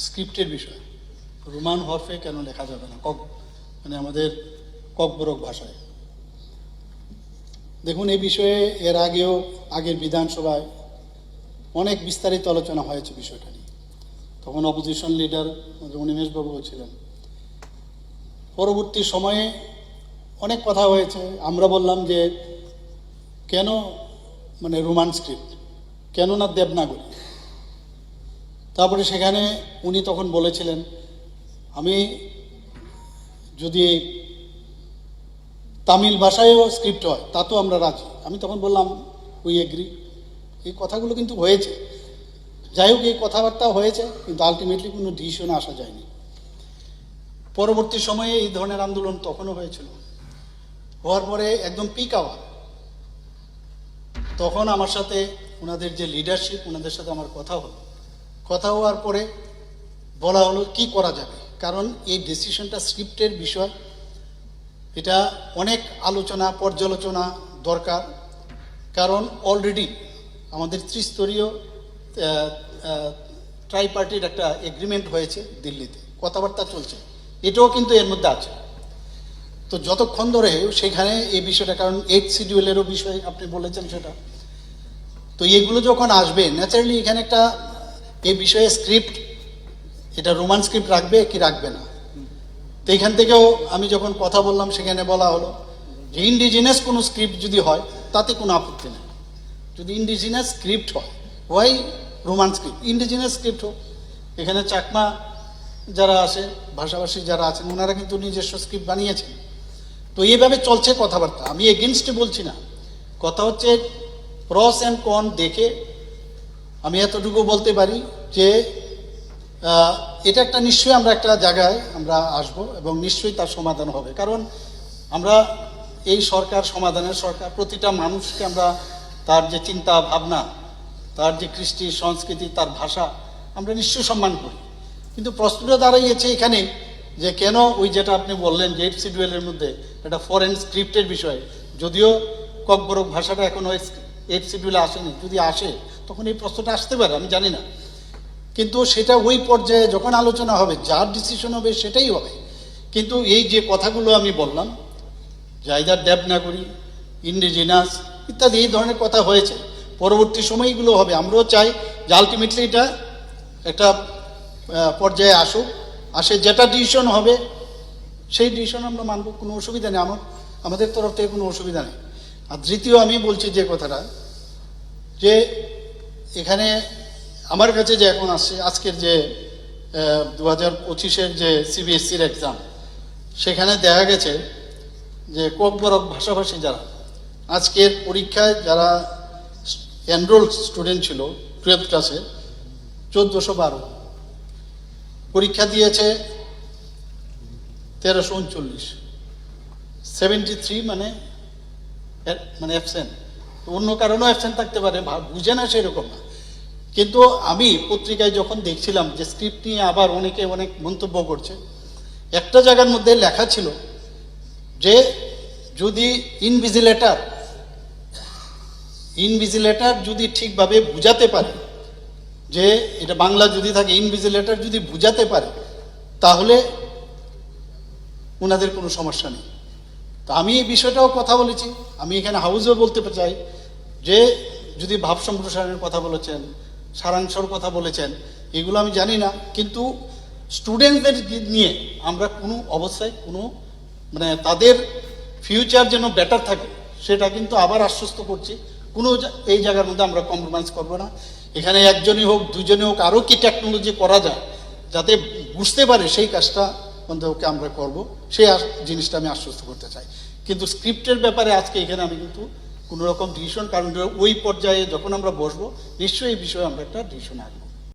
স্ক্রিপ্টের বিষয়। রোমান হরফে কেন লেখা যাবে না? কক মানে আমাদের ককবরক ভাষায়। দেখুন, এই বিষয়ে এর আগেও আগের বিধানসভায় অনেক বিস্তারিত আলোচনা হয়েছে বিষয়টা নিয়ে। তখন অপোজিশন লিডার অনিমেষবাবুও ছিলেন। পরবর্তী সময়ে অনেক কথা হয়েছে। আমরা বললাম যে কেন মানে রোমান স্ক্রিপ্ট? কেন না দেবনাগরী? তারপরে সেখানে উনি তখন বলেছিলেন, আমি যদি তামিল ভাষায়ও স্ক্রিপ্ট হয় তাতেও আমরা রাজি। আমি তখন বললাম উই এগ্রি এই কথাগুলো কিন্তু হয়েছে। যাই হোক, এই কথাবার্তা হয়েছে, কিন্তু আলটিমেটলি কোনো ডিসিশনে আসা যায়নি। পরবর্তী সময়ে এই ধরনের আন্দোলন তখনও হয়েছিল। হওয়ার পরে একদম পিক আওয়ার তখন আমার সাথে ওনাদের যে লিডারশিপ ওনাদের সাথে আমার কথা হলো। কথা হওয়ার পরে বলা হলো, কি করা যাবে? কারণ এই ডিসিশনটা স্ক্রিপ্টের বিষয়। এটা অনেক আলোচনা, পর্যালোচনা দরকার। কারণ অলরেডি আমাদের ত্রিস্তরীয় ট্রাই পার্টির একটা এগ্রিমেন্ট হয়েছে দিল্লিতে। কথাবার্তা চলছে। এটাও কিন্তু এর মধ্যে আছে। তো যতক্ষণ ধরে সেখানে এই বিষয়টা, কারণ এইট শিডিউলেরও বিষয় আপনি বলেছেন সেটা। তো এগুলো যখন আসবে ন্যাচারালি এখানে একটা এই বিষয়ে স্ক্রিপ্ট এটা রোমান স্ক্রিপ্ট রাখবে কি রাখবে না। তো এখান থেকেও আমি যখন কথা বললাম, সেখানে বলা হলো যে ইন্ডিজিনাস কোনো স্ক্রিপ্ট যদি হয়, তাতে কোনো আপত্তি নেই। যদি ইন্ডিজিনাস স্ক্রিপ্ট হয় ওয়াই রোমান স্ক্রিপ্ট ইন্ডিজিনাস স্ক্রিপ্ট হোক, এখানে চাকমা যারা আছে, ভাষাভাষী যারা আছেন, ওনারা কিন্তু নিজস্ব স্ক্রিপ্ট বানিয়েছেন। তো এইভাবে চলছে কথাবার্তা। আমি এগেনস্টে বলছি না। কথা হচ্ছে প্রস অ্যান্ড কন দেখে আমি এতটুকু বলতে পারি যে এটা একটা নিশ্চয়ই আমরা একটা জায়গায় আমরা আসব এবং নিশ্চয়ই তার সমাধান হবে। কারণ আমরা এই সরকার সমাধানের সরকার, প্রতিটা মানুষকে আমরা তার যে চিন্তা ভাবনা, তার যে কৃষ্টি, সংস্কৃতি, তার ভাষা, আমরা নিশ্চয়ই সম্মান করি। কিন্তু প্রশ্নটা দাঁড়াইয়েছে এখানে যে কেন ওই যেটা আপনি বললেন যে এইট শিডিউলের মধ্যে একটা ফরেন স্ক্রিপ্টের বিষয়, যদিও ককবরক ভাষাটা এখন ওই এইট শিডিউলে আসেনি, যদি আসে তখন এই প্রশ্নটা আসতে পারে, আমি জানি না। কিন্তু সেটা ওই পর্যায়ে যখন আলোচনা হবে, যার ডিসিশন হবে সেটাই হবে। কিন্তু এই যে কথাগুলো আমি বললাম জায়দার দেবনাগরী ইন্ডিজিনাস ইত্যাদি এই ধরনের কথা হয়েছে। পরবর্তী সময়গুলো হবে, আমরাও চাই যে আলটিমেটলি এটা একটা পর্যায়ে আসুক, আসে যেটা ডিসিশন হবে, সেই ডিসিশন আমরা মানব, কোনো অসুবিধা নেই। আমার, আমাদের তরফ থেকে কোনো অসুবিধা নেই। আর দ্বিতীয় আমি বলছি যে কথাটা, যে এখানে আমার কাছে যে এখন আসছে আজকের যে দু হাজার পঁচিশের যে সিবিএসসির এক্সাম সেখানে দেখা গেছে যে কোকবরক ভাষাভাষী যারা, আজকের পরীক্ষায় যারা এনরোল স্টুডেন্ট ছিল টুয়েলভ ক্লাসে চোদ্দোশো বারো। পরীক্ষা দিয়েছে তেরোশো উনচল্লিশ। সেভেন্টি থ্রি মানে মানে অ্যাবসেন্ট অন্য কারণেও অ্যাবসেন্ট থাকতে পারে বুঝে না সেরকম না। কিন্তু আমি পত্রিকায় যখন দেখছিলাম যে স্ক্রিপ্ট নিয়ে আবার অনেকে অনেক মন্তব্য করছে, একটা জায়গার মধ্যে লেখা ছিল যে যদি ইনভিজিলেটার ইনভিজিলেটার যদি ঠিকভাবে বুঝাতে পারে, যে এটা বাংলা যদি থাকে ইনভিজিলেটার যদি বুঝাতে পারে, তাহলে ওনাদের কোনো সমস্যা নেই। তো আমি এই বিষয়টাও কথা বলেছি। আমি এখানে হাউসেও বলতে চাই যে, যদি ভাব সম্প্রসারণের কথা বলেছেন, সারাংশর কথা বলেছেন, এগুলো আমি জানি না, কিন্তু স্টুডেন্টদের নিয়ে আমরা কোনো অবস্থায় কোনো মানে তাদের ফিউচার যেন বেটার থাকে, সেটা কিন্তু আবার আশ্বস্ত করছি। কোনো এই জায়গার মধ্যে আমরা কম্প্রোমাইজ করব না। এখানে একজনই হোক দুজনে হোক, আরও কি টেকনোলজি করা যায়, যাতে বুঝতে পারে সেই কাজটা অন্তকে আমরা করব, সেই জিনিসটা আমি আশ্বস্ত করতে চাই। কিন্তু স্ক্রিপ্টের ব্যাপারে আজকে এখানে আমি কিন্তু কোনো রকম ডিসিশন, কারণ ওই পর্যায়ে যখন আমরা বসবো, নিশ্চয়ই এই বিষয়ে আমরা একটা ডিসিশন আসব।